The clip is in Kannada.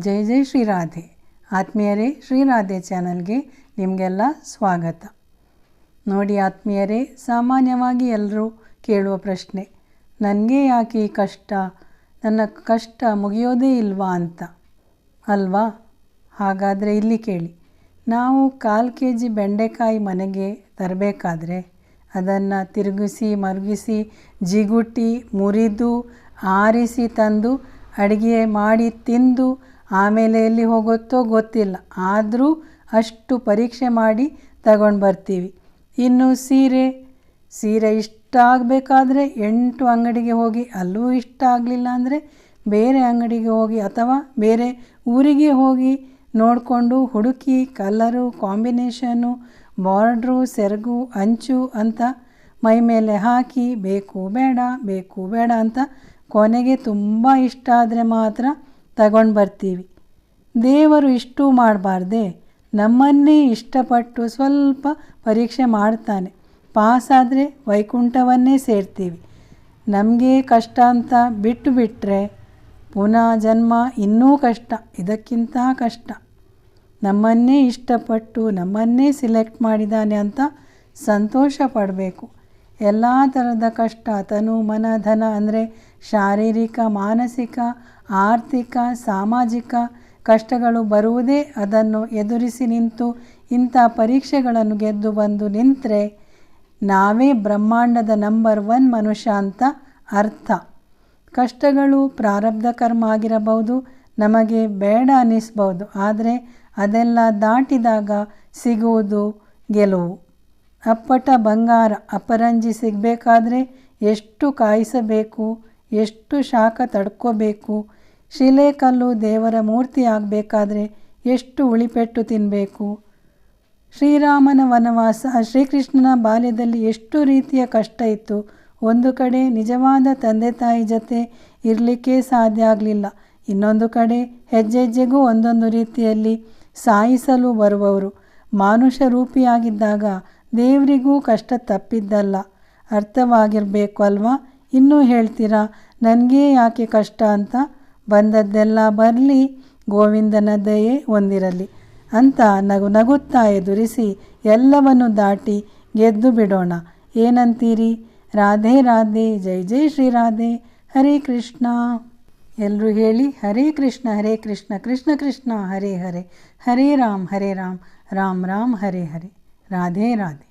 ಜೈ ಜೈ ಶ್ರೀರಾಧೆ ಆತ್ಮೀಯರೇ ಶ್ರೀರಾಧೆ ಚಾನಲ್ಗೆ ನಿಮಗೆಲ್ಲ ಸ್ವಾಗತ. ನೋಡಿ ಆತ್ಮೀಯರೇ, ಸಾಮಾನ್ಯವಾಗಿ ಎಲ್ಲರೂ ಕೇಳುವ ಪ್ರಶ್ನೆ, ನನಗೆ ಯಾಕೆ ಈ ಕಷ್ಟ? ನನ್ನ ಕಷ್ಟ ಮುಗಿಯೋದೇ ಇಲ್ವಾ ಅಂತ. ಅಲ್ವಾ? ಹಾಗಾದರೆ ಇಲ್ಲಿ ಕೇಳಿ. ನಾವು ಕಾಲು ಕೆ ಜಿ ಬೆಂಡೆಕಾಯಿ ಮನೆಗೆ ತರಬೇಕಾದ್ರೆ ಅದನ್ನು ತಿರುಗಿಸಿ, ಮರುಗಿಸಿ, ಜಿಗುಟಿ, ಮುರಿದು, ಆರಿಸಿ ತಂದು, ಅಡುಗೆ ಮಾಡಿ ತಿಂದು ಆಮೇಲೆ ಎಲ್ಲಿ ಹೋಗುತ್ತೋ ಗೊತ್ತಿಲ್ಲ. ಆದರೂ ಅಷ್ಟು ಪರೀಕ್ಷೆ ಮಾಡಿ ತಗೊಂಡು ಬರ್ತೀವಿ. ಇನ್ನು ಸೀರೆ ಸೀರೆ ಇಷ್ಟ ಆಗಬೇಕಾದ್ರೆ ಎಂಟು ಅಂಗಡಿಗೆ ಹೋಗಿ, ಅಲ್ಲೂ ಇಷ್ಟ ಆಗಲಿಲ್ಲ ಅಂದರೆ ಬೇರೆ ಅಂಗಡಿಗೆ ಹೋಗಿ ಅಥವಾ ಬೇರೆ ಊರಿಗೆ ಹೋಗಿ ನೋಡಿಕೊಂಡು ಹುಡುಕಿ, ಕಲರು, ಕಾಂಬಿನೇಷನು, ಬಾರ್ಡ್ರು, ಸೆರಗು, ಅಂಚು ಅಂತ ಮೈ ಮೇಲೆ ಹಾಕಿ, ಬೇಕು, ಬೇಡ ಬೇಕು, ಬೇಡ ಅಂತ ಕೊನೆಗೆ ತುಂಬ ಇಷ್ಟ ಆದರೆ ಮಾತ್ರ ತಗೊಂಡು ಬರ್ತೀವಿ. ದೇವರು ಇಷ್ಟು ಮಾಡಬಾರ್ದೆ ನಮ್ಮನ್ನೇ ಇಷ್ಟಪಟ್ಟು ಸ್ವಲ್ಪ ಪರೀಕ್ಷೆ ಮಾಡ್ತಾನೆ. ಪಾಸಾದರೆ ವೈಕುಂಠವನ್ನೇ ಸೇರ್ತೀವಿ. ನಮಗೆ ಕಷ್ಟ ಅಂತ ಬಿಟ್ಟು ಬಿಟ್ಟರೆ ಪುನಃ ಜನ್ಮ ಇನ್ನೂ ಕಷ್ಟ, ಇದಕ್ಕಿಂತ ಕಷ್ಟ. ನಮ್ಮನ್ನೇ ಇಷ್ಟಪಟ್ಟು ನಮ್ಮನ್ನೇ ಸಿಲೆಕ್ಟ್ ಮಾಡಿದ್ದಾನೆ ಅಂತ ಸಂತೋಷ ಪಡಬೇಕು. ಎಲ್ಲ ಥರದ ಕಷ್ಟ, ತನು, ಮನ, ಧನ ಅಂದರೆ ಶಾರೀರಿಕ, ಮಾನಸಿಕ, ಆರ್ಥಿಕ, ಸಾಮಾಜಿಕ ಕಷ್ಟಗಳು ಬರುವುದೇ ಅದನ್ನು ಎದುರಿಸಿ ನಿಂತು ಇಂಥ ಪರೀಕ್ಷೆಗಳನ್ನು ಗೆದ್ದು ಬಂದು ನಿಂತರೆ ನಾವೇ ಬ್ರಹ್ಮಾಂಡದ ನಂಬರ್ ಒನ್ ಮನುಷ್ಯ ಅಂತ ಅರ್ಥ. ಕಷ್ಟಗಳು ಪ್ರಾರಬ್ಧ ಕರ್ಮ ಆಗಿರಬಹುದು, ನಮಗೆ ಬೇಡ ಅನ್ನಿಸ್ಬೋದು ಆದರೆ ಅದೆಲ್ಲ ದಾಟಿದಾಗ ಸಿಗುವುದು ಗೆಲುವು. ಅಪ್ಪಟ ಬಂಗಾರ ಅಪರಂಜಿ ಸಿಗಬೇಕಾದ್ರೆ ಎಷ್ಟು ಕಾಯಿಸಬೇಕು, ಎಷ್ಟು ಶಾಖ ತಡ್ಕೋಬೇಕು, ಶಿಲೆ ಕಲ್ಲು ದೇವರ ಮೂರ್ತಿ ಆಗಬೇಕಾದ್ರೆ ಎಷ್ಟು ಉಳಿಪೆಟ್ಟು ತಿನ್ನಬೇಕು ಶ್ರೀರಾಮನ ವನವಾಸ, ಶ್ರೀಕೃಷ್ಣನ ಬಾಲ್ಯದಲ್ಲಿ ಎಷ್ಟು ರೀತಿಯ ಕಷ್ಟ ಇತ್ತು. ಒಂದು ಕಡೆ ನಿಜವಾದ ತಂದೆ ತಾಯಿ ಜೊತೆ ಇರಲಿಕ್ಕೆ ಸಾಧ್ಯ ಆಗಲಿಲ್ಲ. ಇನ್ನೊಂದು ಕಡೆ ಹೆಜ್ಜೆ ಹೆಜ್ಜೆಗೂ ಒಂದೊಂದು ರೀತಿಯಲ್ಲಿ ಸಾಯಿಸಲು ಬರುವವರು. ಮಾನುಷ ರೂಪಿಯಾಗಿದ್ದಾಗ ದೇವರಿಗೂ ಕಷ್ಟ ತಪ್ಪಿದ್ದಲ್ಲ. ಅರ್ಥವಾಗಿರಬೇಕು ಅಲ್ವಾ? ಇನ್ನೂ ಹೇಳ್ತೀರಾ, ನನಗೇ ಯಾಕೆ ಕಷ್ಟ ಅಂತ? ಬಂದದ್ದೆಲ್ಲ ಬರಲಿ, ಗೋವಿಂದನ ದಯೆ ಹೊಂದಿರಲಿ ಅಂತ ನಗು ನಗುತ್ತಾ ಎದುರಿಸಿ ಎಲ್ಲವನ್ನು ದಾಟಿ ಗೆದ್ದು ಬಿಡೋಣ. ಏನಂತೀರಿ? ರಾಧೆ ರಾಧೆ, ಜೈ ಜೈ ಶ್ರೀ ರಾಧೆ, ಹರೇ ಕೃಷ್ಣ. ಎಲ್ಲರೂ ಹೇಳಿ, ಹರೇ ಕೃಷ್ಣ ಹರೇ ಕೃಷ್ಣ ಕೃಷ್ಣ ಕೃಷ್ಣ, ಹರೇ ಹರೇ. ಹರೇ ರಾಮ್ ಹರೇ ರಾಮ್ ರಾಮ್ ರಾಮ್, ಹರೇ ಹರೇ. ರಾಧೆ ರಾಧೆ